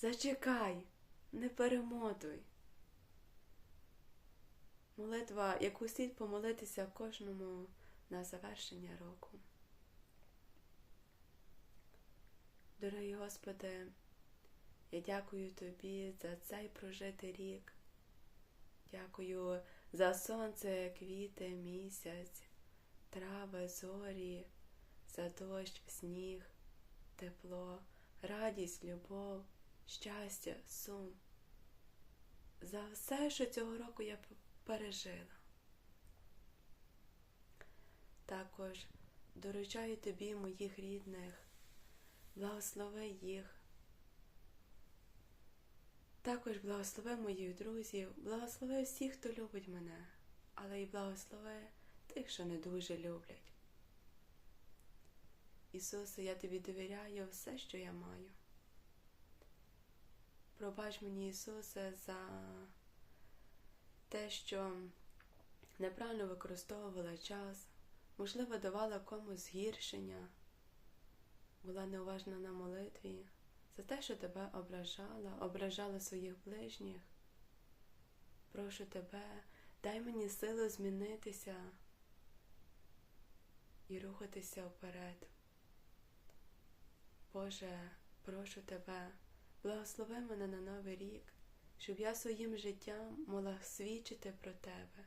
Зачекай, не перемотуй. Молитва, яку слід помолитися кожному на завершення року. Дорогий Господи, я дякую Тобі за цей прожитий рік. Дякую за сонце, квіти, місяць, трави, зорі, за дощ, сніг, тепло, радість, любов, щастя, сум. За все, що цього року я пережила. Також доручаю тобі моїх рідних, благослови їх. Також благослови моїх друзів, благослови всіх, хто любить мене, але й благослови тих, що не дуже люблять. Ісусе, я тобі довіряю все, що я маю. Пробач мені, Ісусе, за те, що неправильно використовувала час, можливо, давала комусь згіршення, була неуважна на молитві, за те, що тебе ображала, ображала своїх ближніх. Прошу тебе, дай мені силу змінитися і рухатися вперед. Боже, прошу тебе, благослови мене на новий рік, щоб я своїм життям могла свідчити про тебе.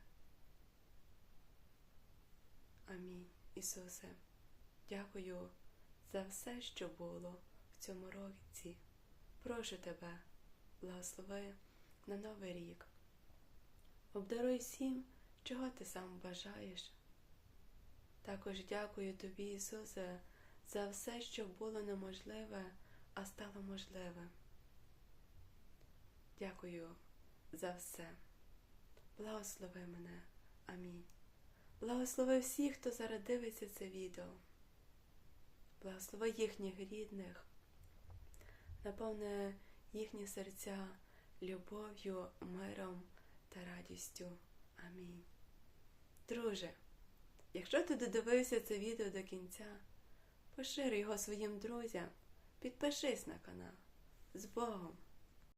Амінь, Ісусе. Дякую за все, що було в цьому році. Прошу тебе, благослови на новий рік. Обдаруй всім, чого ти сам бажаєш. Також дякую тобі, Ісусе, за все, що було неможливе, а стало можливе. Дякую за все. Благослови мене. Амінь. Благослови всіх, хто зараз дивиться це відео. Благослови їхніх рідних, наповни їхні серця любов'ю, миром та радістю. Амінь. Друже, якщо ти додивився це відео до кінця, поширюй його своїм друзям, підпишись на канал. З Богом!